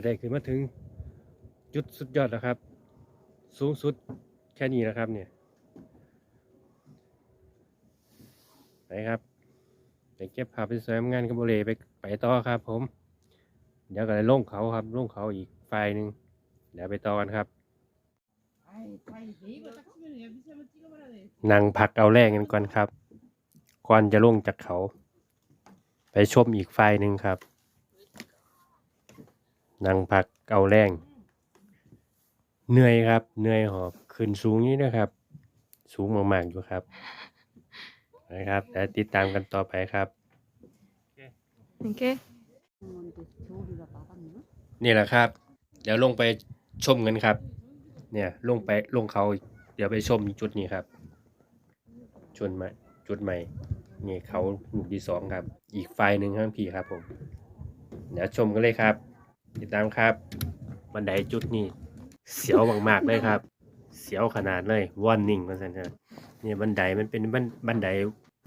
ก็ได้ขึ้นมาถึงจุดสุดยอดแล้วครับ สูงสุดแค่นี้นะครับเนี่ยไปครับไปเก็บภาพไปสวยงานกับโบเลไปไปต่อครับผม เดี๋ยวก็เลยลงเขาครับลงเขาอีกไฟหนึ่งเดี๋ยวไปต่อกันครับนั่งผักเอาแรงกันก่อนครับก่อนจะลงจากเขา ไปชมอีกไฟหนึ่งครับ นั่งพักเกาแรงเหนื่อยครับ เหนื่อยหอบขึ้นสูงนี้นะครับ สูงมากๆอยู่ครับนะครับแต่ติดตามกันต่อไปครับโอเคนี่แหละครับ เดี๋ยวลงไปชมกันครับ เนี่ยลงไปลงเขาเดี๋ยวไปชมจุดนี้ครับจุดใหม่จุดใหม่เนี่ยเขาหลุกที่สองครับ อีกไฟหนึ่งข้างพี่ครับผมเดี๋ยวชมกันเลยครับ ติดตามครับ บันไดจุดนี้ เสียวมากๆเลยครับ เสียวขนาดเลยว่อนนิ่งมาสันครับนี่ยบันไดมันเป็นบันบันได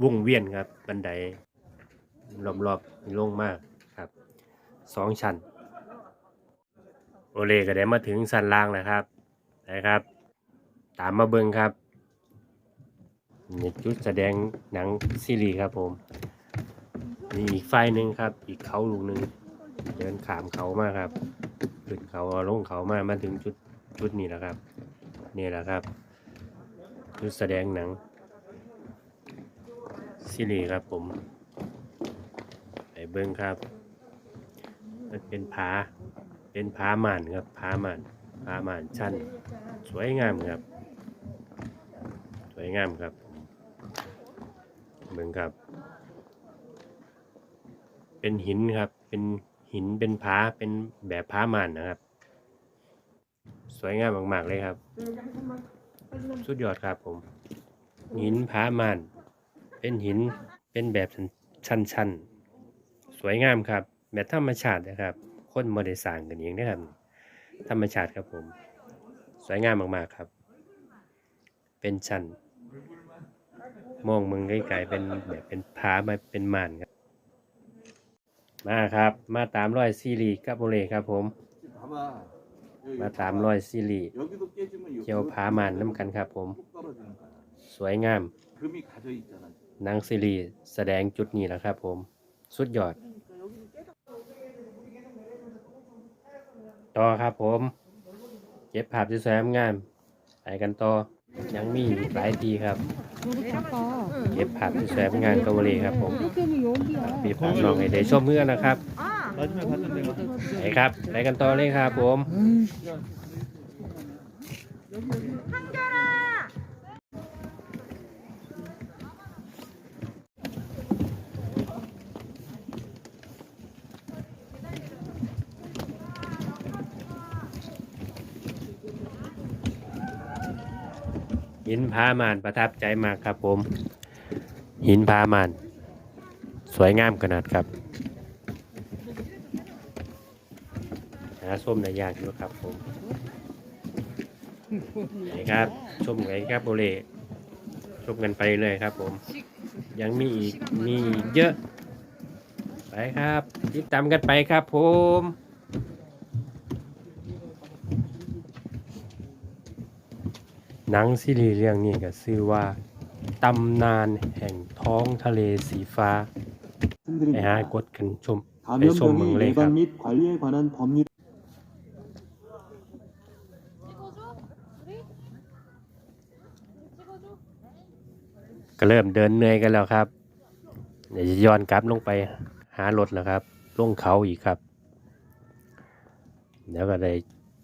วงเวียนครับ บันไดรอบๆลงมากครับสองชั้น โอเลก็ได้มาถึงสันล่างแล้วครับนะครับ ตามมาเบิ่งครับนี่จุดแสดงหนังซีรีส์ครับผมนี่อีกไฟหนึ่งครับ อีกเขาลูกหนึ่ง เดินขามเขามาครับขึ้นเขาลงเขามามาถึงจุดจุดนี้แล้วครับ นี่แหละครับจุดแสดงหนังซีรีส์ครับผมไปเบิ่งครับ มันเป็นผาเป็นผาหม่านครับผาหม่านผาหม่านชั้น สวยงามครับ สวยงามครับเบิ่งครับ เป็นหินครับเป็น หินเป็นผาเป็นแบบผาม่านนะครับ สวยงามมากๆเลยครับ สุดยอดครับผม หินผาม่านเป็นหินเป็นแบบชันๆสวยงามครับ แบบธรรมชาตินะครับ คนโมเดสร้างกันเองนะครับ ธรรมชาติครับผม สวยงามมากๆครับ เป็นชั้นมองมึงไกลๆเป็นแบบเป็นผามาเป็นม่านครับ มาครับ มาตามรอยซีรีส์กับโมเลครับผม มาตามรอยซีรีส์เกียวผามันน้ำกันครับผม สวยงามนางซีรีส์แสดงจุดนี้แหละครับผม สุดยอด ต่อครับผม เก็บภาพสวยงามไปกันต่อ ยังมีหลายทีครับ เก็บผักที่แสบงานเกาหลีครับผมมีผักน้องให้ได้ชมเมื่อนะครับไหนครับไปกันต่อเลยครับผม หินพามานประทับใจมากครับผม หินพามาน สวยงามขนาดครับหาส้มในยากอยู่ครับผมไหนครับ ชมกันครับโบเลชมกันไปเลยครับผม ยังมีอีกมีเยอะ ไปครับติดตามกันไปครับผม หนังซีรีส์เรื่องนี้ก็ชื่อว่าตำนานแห่งท้องทะเลสีฟ้าไปหากดกันชมไปชมเมืองเลยครับก็เริ่มเดินเหนื่อยกันแล้วครับ เดี๋ยวจะย้อนกลับลงไปหารถแล้วครับลงเขาอีกครับ แล้วก็ได้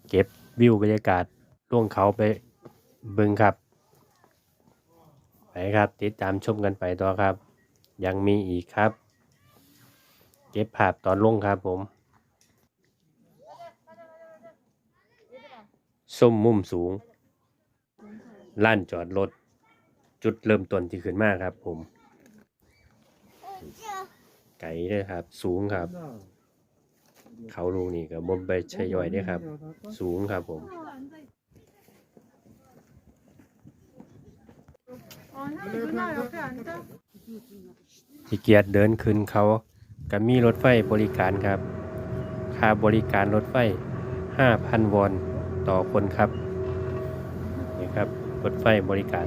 เก็บวิวบรรยากาศล่วงเขาไป เบึงครับ ไปครับติดตามชมกันไปต่อครับ ยังมีอีกครับ เก็บภาพตอนลงครับผมส้มมุมสูงล้านจอดรถ จุดเริ่มต้นที่ขึ้นมากครับ ผม ไก่ด้วยครับ สูงครับ เขาลูกนี่กับบนไปใช้ย่อยด้วยครับ สูงครับผม ขี้เกียจเดินขึ้นเขาก็มีรถไฟบริการครับ ค่าบริการรถไฟ 5,000 วอนต่อคนครับ นี่ครับ รถไฟบริการ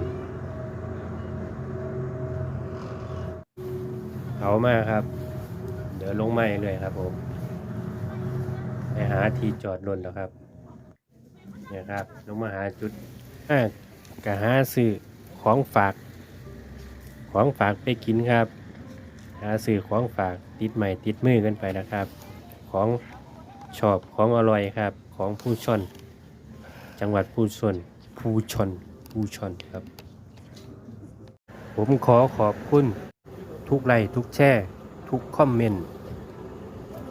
เอามาครับ เดี๋ยวลงมาเลยครับผม ไปหาที่จอดรถแล้วครับ เนี่ยครับ ลงมาหาจุดอ่ากะหาซื้อ ของฝาก ของฝากไปกินครับ หาซื้อของฝากติดใหม่ติดมือกันไปนะครับ ของชอบของอร่อยครับ ของผู้ชน จังหวัดผู้ชน ผู้ชน ผู้ชนครับ ผมขอขอบคุณ ทุกไลค์ทุกแช่ทุกคอมเมนต์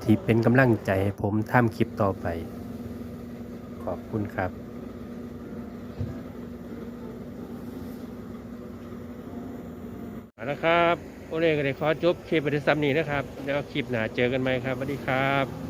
ที่เป็นกำลังใจให้ผมทำคลิปต่อไป ขอบคุณครับ เอาละครับ โอเล่ก็ได้ขอจบคลิปไปที่ซ้ำนี้นะครับ แล้วคลิปหน้าเจอกันไหมครับสวัสดีครับ